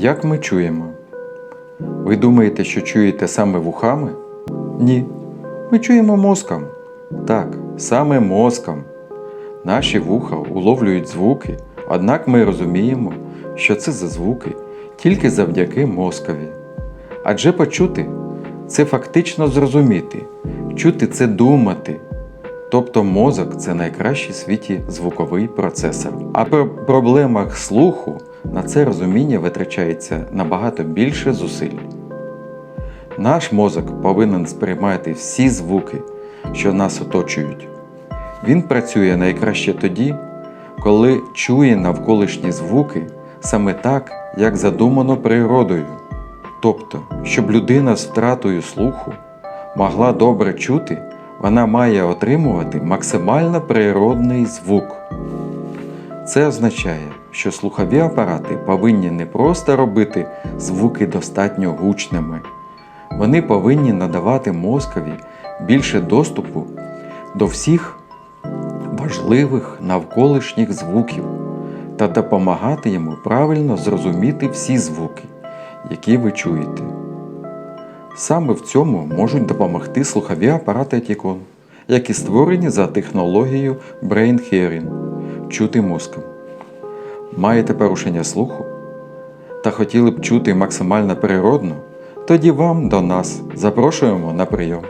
Як ми чуємо? Ви думаєте, що чуєте саме вухами? Ні. Ми чуємо мозком. Так, саме мозком. Наші вуха уловлюють звуки, однак ми розуміємо, що це за звуки тільки завдяки мозкові. Адже почути це фактично зрозуміти, чути це думати. Тобто мозок це найкращий в світі звуковий процесор. А при проблемах слуху на це розуміння витрачається набагато більше зусиль. Наш мозок повинен сприймати всі звуки, що нас оточують. Він працює найкраще тоді, коли чує навколишні звуки саме так, як задумано природою. Тобто, щоб людина з втратою слуху могла добре чути, вона має отримувати максимально природний звук. Це означає, що слухові апарати повинні не просто робити звуки достатньо гучними, вони повинні надавати мозкові більше доступу до всіх важливих навколишніх звуків та допомагати йому правильно зрозуміти всі звуки, які ви чуєте. Саме в цьому можуть допомогти слухові апарати Тікон, які створені за технологією Brain Hearing – чути мозком. Маєте порушення слуху та хотіли б чути максимально природно? Тоді вам до нас запрошуємо на прийом.